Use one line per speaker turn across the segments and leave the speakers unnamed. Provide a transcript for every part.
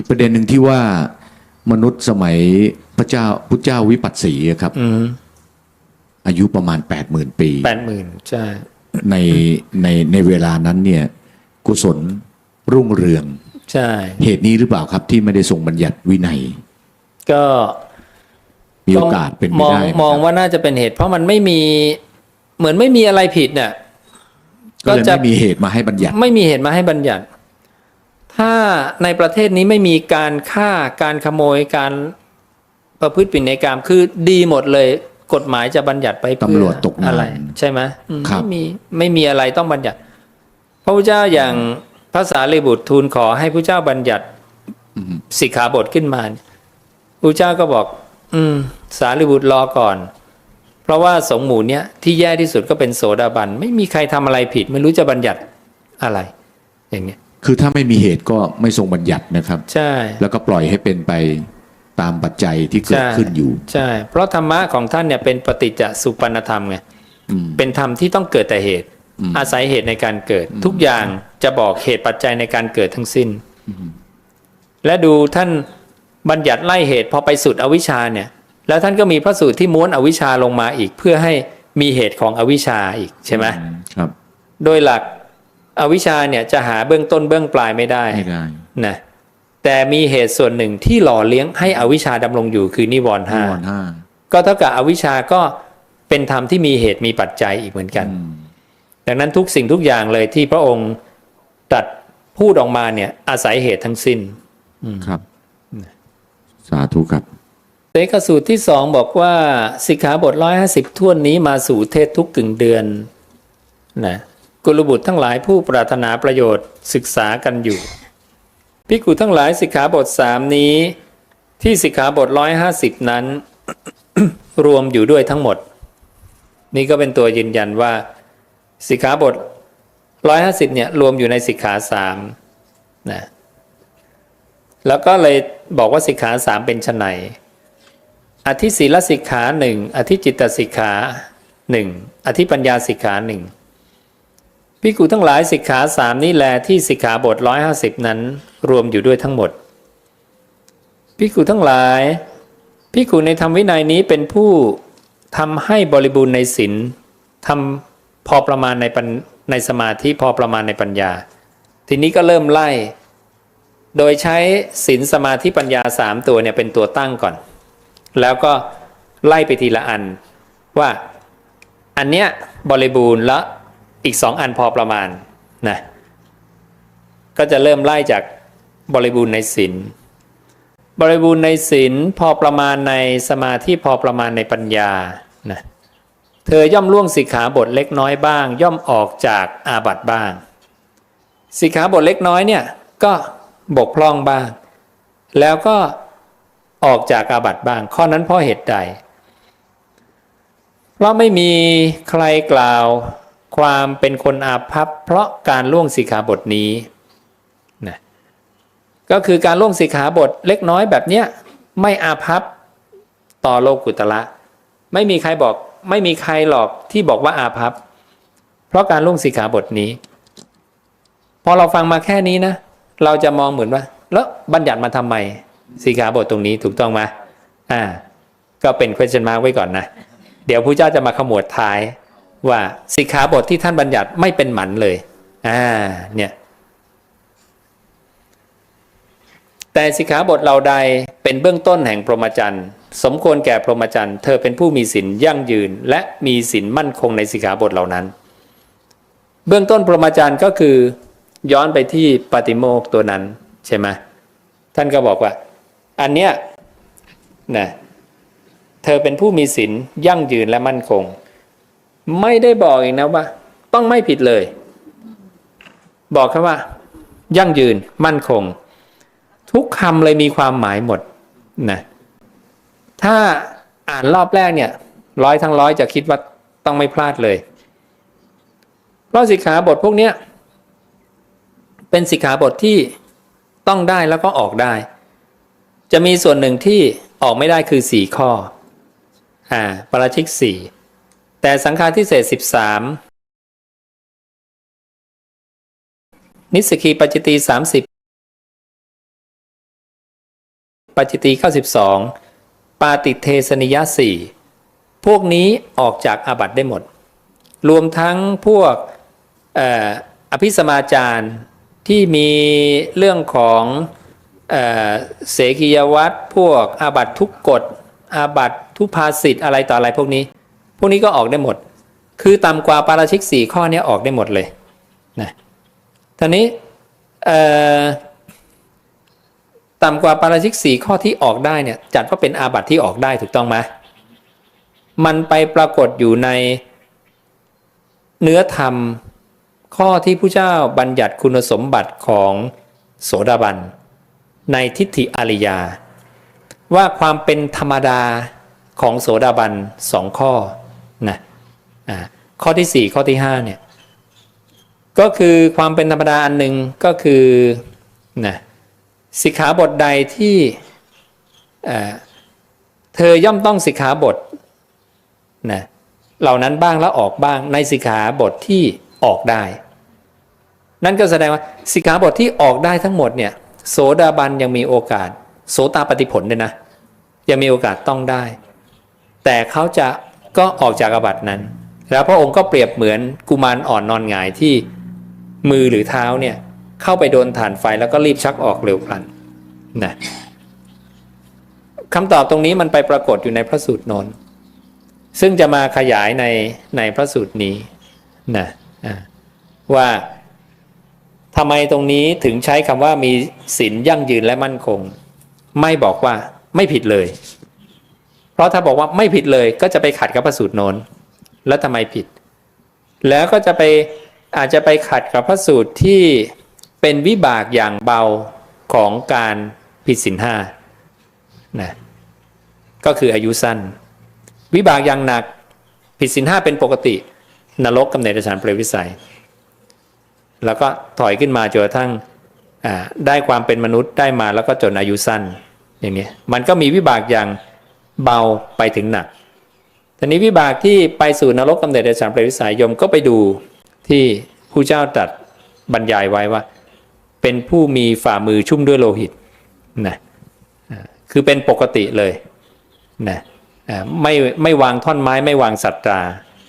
อีกประเด็นหนึ่งที่ว่ามนุษย์สมัยพระเจ้าพุทธเจ้าวิปัสสีอะครับ
อืม
อายุประมาณ8 0,000ปี
แปดหมื่นใช่
ในในในเวลานั้นเนี่ยกุศลรุ่งเรือง
ใช่
เหตุนี้หรือเปล่าครับที่ไม่ได้ทรงบัญญัติวินัย
ก็
มีโอกาสเป็นไป
มอง
ได้ไห
มอง
ครับ
ว่าน่าจะเป็นเหตุ เพราะมันไม่มีเหมือนไม่มีอะไรผิดเนี่ย
ก็เลยไม่มีเหตุมาให้บัญญัติ
ไม่มีเหตุมาให้บัญญัติ ถ้าในประเทศนี้ไม่มีการฆ่าการขโมยการประพฤติผิดในกรรมคือดีหมดเลยกฎหมายจะบัญญัติไปเพื่อ
ตำรวจตกงาน
อะไร ใช่ไหมอืม
ครับ
ไม่มีไม่มีอะไรต้องบัญญัติ พระพุทธเจ้าอย่างภาษาลีบุตรทูลขอให้พระเจ้าบัญญัติสิกขาบทขึ้นมาเนี่ยพระเจ้าก็บอก อืม สารีบุตรรอก่อน เพราะว่าสงฆ์หมู่เนี้ยที่แย่ที่สุดก็เป็นโสดาบัน ไม่มีใครทำอะไรผิด ไม่รู้จะบัญญัติอะไร อย่างเงี้ย
คือถ้าไม่มีเหตุก็ไม่ทรงบัญญัตินะครับ
ใช่
แล้วก็ปล่อยให้เป็นไปตามปัจจัยที่เกิด
ใช่
ขึ้นอยู่
ใช่ เพราะธรรมะของท่านเนี่ยเป็นปฏิจจสุปนธรรมไง
อืม
เป็นธรรมที่ต้องเกิดแต่เหตุ
อืม
อาศัยเหตุในการเกิด ทุกอย่างจะบอกเหตุปัจจัยในการเกิดทั้งสิ้น และดูท่านบัญญัติไล่เหตุพอไปสุดอวิชชาเนี่ย แล้วท่านก็มีพระสูตรที่ม้วนอวิชชาลงมาอีกเพื่อให้มีเหตุของอวิชชาอีกใช่ไหม
ครับ
โดยหลัก อวิชชาเนี่ยจะหาเบื้องต้นเบื้องปลายไม่ได้
ไม่ได้
นะแต่มีเหตุส่วนหนึ่งที่หล่อเลี้ยงให้อวิชชาดำรงอยู่คือนิวรณ์
นิ
ห้า
วรณ์ห้า
ก็เท่ากับอวิชชาก็เป็นธรรมที่มีเหตุมีปัจจัยอีกเหมือนกัน
อืม
ดังนั้นทุกสิ่งทุกอย่างเลยที่พระองค์ตรัสพูดออกมาเนี่ยอาศัยเหตุทั้งสิ้น
ครับ สาธุครับ
เตกสูตรที่สองบอกว่าสิกขาบทร้อยห้าสิบท่วนนี้มาสู่เทศทุกกึ่งเดือนนะ กุลบุตรทั้งหลายผู้ปรารถนาประโยชน์ศึกษากันอยู่พิกุทั้งหลายสิกขาบทสามนี้ ที่สิกขาบทร้อยห้าสิบนั้น รวมอยู่ด้วยทั้งหมด นี่ก็เป็นตัวยืนยันว่าสิกขาบทร้อยห้าสิบเนี่ยรวมอยู่ในสิกขาสามนะแล้วก็เลยบอกว่าสิกขาสามเป็นไนอธิศีลสิกขาหนึ่งอธิจิตตสิกขาหนึ่งอธิปัญญาสิกขาหนึ่ง พิกูทั้งหลายสิกขาสามนี้แลที่สิกขาบทร้อยห้าสิบนั้น รวมอยู่ด้วยทั้งหมดพิกูทั้งหลายพิกูในธรรมวินัยนี้เป็นผู้ทำให้บริบูรณ์ในศีลทำพอประมาณในปัญในสมาธิพอประมาณในปัญญา ทีนี้ก็เริ่มไล่ โดยใช้ศีลสมาธิปัญญาสามตัวเนี่ยเป็นตัวตั้งก่อน แล้วก็ไล่ไปทีละอันว่าอันเนี้ยบริบูรณ์แล้ว อีกสองอันพอประมาณนะก็จะเริ่มไล่จากบริบูรณ์ในศีลบริบูรณ์ในศีลพอประมาณในสมาธิพอประมาณในปัญญานะเธอย่อมล่วงสิกขาบทเล็กน้อยบ้าง ย่อมออกจากอาบัติบ้าง สิกขาบทเล็กน้อยเนี่ยก็บกพร่องบ้าง แล้วก็ออกจากอาบัติบ้าง ข้อนั้นเพราะเหตุใด เพราะไม่มีใครกล่าว ความเป็นคนอาภัพเพราะการล่วงสิกขาบทนี้นะก็คือการล่วงสิกขาบทเล็กน้อยแบบเนี้ยไม่อาภัพต่อโลกุตละไม่มีใครบอกไม่มีใครหรอกที่บอกว่าอาภัพเพราะการล่วงสิกขาบทนี้ พอเราฟังมาแค่นี้นะ เราจะมองเหมือนว่า แล้วบัญญัติมาทำไมสิกขาบทตรงนี้ถูกต้องไหมอ่า ก็เป็น question mark ไว้ก่อนนะ เดี๋ยวผู้เจ้าจะมาขมวดท้าย ว่าสิกขาบทที่ท่านบัญญัติไม่เป็นหมันเลยอ่าเนี่ยแต่สิกขาบทเราใดเป็นเบื้องต้นแห่งพรหมจรรย์สมควรแก่พรหมจรรย์เธอเป็นผู้มีศีลยั่งยืน และมีศีลมั่นคงในสิกขาบทเหล่านั้น เบื้องต้นพรหมจรรย์ก็คือย้อนไปที่ปาติโมกตัวนั้นใช่ไหมท่านก็บอกว่า อันเนี้ยนะเธอเป็นผู้มีศีลยั่งยืนและมั่นคง ไม่ได้บอกอีกนะว่า ต้องไม่ผิดเลย บอกแค่ว่า ยั่งยืนมั่นคง ทุกคำเลยมีความหมายหมดนะถ้าอ่านรอบแรกเนี่ย ร้อยทั้งร้อยจะคิดว่าต้องไม่พลาดเลยเพราะสิกขาบทพวกเนี้ยเป็นสิกขาบทที่ต้องได้แล้วก็ออกได้ จะมีส่วนหนึ่งที่ออกไม่ได้คือสี่ข้อ อ่า ปราชิกสี่ แต่สังฆาทิเศษสิบสามนิสสกีปัจจิตีสามสิบปาจิตี92 ปาติเทสนิยะสี่พวกนี้ออกจากอาบัติได้หมด รวมทั้งพวกออภิสมาจาร์ที่มีเรื่องของเอเสกียวัตรพวกอาบัติทุกกฎอาบัติทุพาสิทธิ์อะไรต่ออะไรพวกนี้ พวกนี้ก็ออกได้หมด คือต่ำกว่าปาราชิกสี่ข้อเนี้ออกได้หมดเลยนะทีนี้ต่ำกว่าปาราชิกสี่ข้อที่ออกได้เนี่ยจัดว่าเป็นอาบัติที่ออกได้ถูกต้องไหมมันไปปรากฏอยู่ในเนื้อธรรมข้อที่ผู้เจ้าบัญญัติคุณสมบัติของโสดาบัน ในทิฏฐิอาริยา ว่าความเป็นธรรมดาของโสดาบันสองข้อ นะอ่าข้อที่สี่ข้อที่ห้าเนี่ยก็คือความเป็นธรรมดาอันหนึ่งก็คือนะสิกขาบทใดที่เธอย่อมต้องสิกขาบทนะเหล่านั้นบ้างแล้วออกบ้างในสิกขาบทที่ออกได้ นั่นก็แสดงว่าสิกขาบทที่ออกได้ทั้งหมดเนี่ยโสดาบันยังมีโอกาส โสตาปฏิผลเนี่ยนะยังมีโอกาสต้องได้ แต่เขาจะ ก็ออกจากอาบัตินั้น แล้วพระองค์ก็เปรียบเหมือนกุมารอ่อนนอนหงายที่มือหรือเท้าเนี่ยเข้าไปโดนฐานไฟแล้วก็รีบชักออกเร็วพลันนะคำตอบตรงนี้มันไปปรากฏอยู่ในพระสูตรนนซึ่งจะมาขยายในในพระสูตรนี้นะอ่าว่าทำไมตรงนี้ถึงใช้คำว่ามีศีลยั่งยืนและมั่นคง ไม่บอกว่าไม่ผิดเลย ราะถ้าบอกว่าไม่ผิดเลยก็จะไปขัดกับพระสูตรโน้น แล้วทำไมผิด แล้วก็จะไปอาจจะไปขัดกับพระสูตรที่เป็นวิบากอย่างเบาของการผิดศีลห้านะก็คืออายุสั้น วิบากอย่างหนักผิดศีลห้าเป็นปกติ นรกกำเนิดฉันเปรตวิสัย แล้วก็ถอยขึ้นมาจนกระทั่งได้ความเป็นมนุษย์ได้มาแล้วก็จนอายุสั้นอย่างนี้มันก็มีวิบากอย่าง เบาไปถึงหนักทีนี้วิบากที่ไปสู่นรกกำเนิดเดชานเปรตวิสัยยมก็ไปดูที่ผู้เจ้าตรัสบรรยายไว้ว่า เป็นผู้มีฝ่ามือชุ่มด้วยโลหิตนะอ่าคือเป็นปกติเลยนะอ่าไม่ไม่วางท่อนไม้ไม่วางสัตรา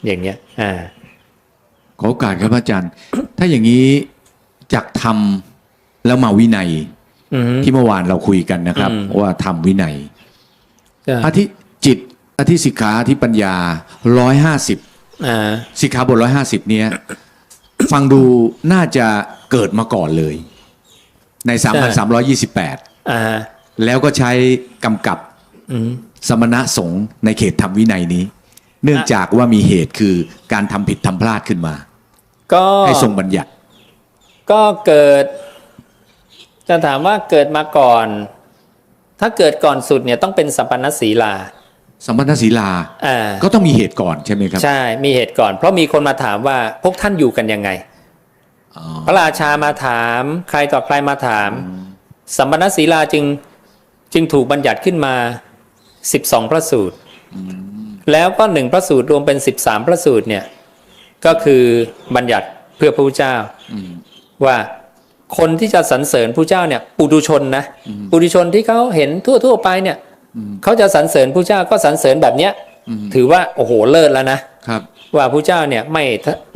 อย่างเงี้ยอ่า
ขอโอกาสครับอาจารย์ ถ้าอย่างนี้จากทำแล้วมาวินัย
อือฮึ
ที่เมื่อวานเราคุยกันนะครับ
อืม
ว่าทำวินัย
ใช่
อธิจิตอธิสิกขาอธิปัญญาร้อยห้าสิบ
อ่า
สิกขาบทร้อยห้าสิบเนี้ยฟังดูน่าจะเกิดมาก่อนเลย ในสามพันสามร้อยี่สิบแปด
อ่า
แล้วก็ใช้กำกับ
อืม
สมณะสงฆ์ในเขตธรรมวินัยนี้ เนื่องจากว่ามีเหตุคือการทำผิดทำพลาดขึ้นมา
ก็
ให้ทรงบัญญัติ
ก็เกิดจะถามว่าเกิดมาก่อน ถ้าเกิดก่อนสุดเนี่ยต้องเป็นสัมปันนศีลา
สมณศีลา
อ่า
ก็ต้องมีเหตุก่อนใช่ไหมครับ
ใช่ มีเหตุก่อน เพราะมีคนมาถามว่าพวกท่านอยู่กันยังไง
อ๋อ
พระราชามาถาม ใครต่อใครมาถาม สัมปันนศีลาจึงจึงถูกบัญญัติขึ้นมา 12 พระสูตร แล้วก็หนึ่งพระสูตรรวมเป็น 13 พระสูตรเนี่ย ก็คือบัญญัติเพื่อพระพุทธเจ้า
อืม
ว่า คนที่จะสรรเสริญผู้เจ้าเนี่ยปุถุชนนะปุถุชนที่เขาเห็นทั่วทั่วๆไปเนี่ยเขาจะสรรเสริญผู้เจ้าก็สรรเสริญแบบเนี้ยถือว่าโอ้โหเลิศแล้วนะครับว่าผู้เจ้าเนี่ยไม่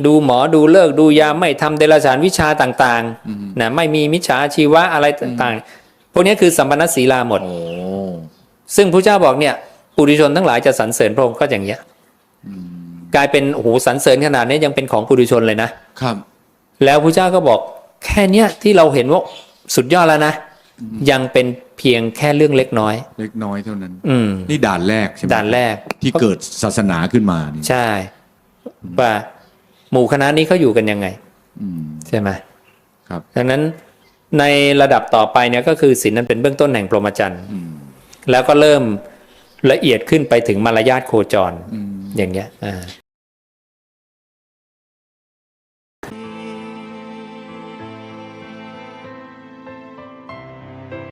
ดูหมอดูเลิกษ์ดูยามไม่ทำเดรัจฉานวิชาต่างๆนะไม่มีมิจฉาชีวะอะไรต่างๆ พวกนี้คือสัมปันนศีลาหมด
โอ้
ซึ่งผู้เจ้าบอกเนี่ยปุถุชนทั้งหลายจะสรรเสริญพระองค์ก็อย่างเงี้ยกลายเป็นโอ้โหสรรเสริญขนาดนี้ยังเป็นของปุถุชนเลยนะ
ครับ
แล้วพระเจ้าก็บอก แค่เนี้ยที่เราเห็นว่าสุดยอดแล้วนะ ยังเป็นเพียงแค่เรื่องเล็กน้อย
เล็กน้อยเท่านั้น
อืม
นี่ด่านแรกใช่ไหม
ด่านแรก
ที่เกิดศาสนาขึ้นมานี่
ใช่ว่าหมู่คณะนี้เขาอยู่กันยังไง
อืม
ใช่ไหม
ครับ
ดังนั้นในระดับต่อไปเนี่ยก็คือศีลนั้นเป็นเบื้องต้นแห่งพรหมจรรย์
อืม
แล้วก็เริ่มละเอียดขึ้นไปถึงมารยาทโคจร
อืม
อย่างเงี้ยอ่า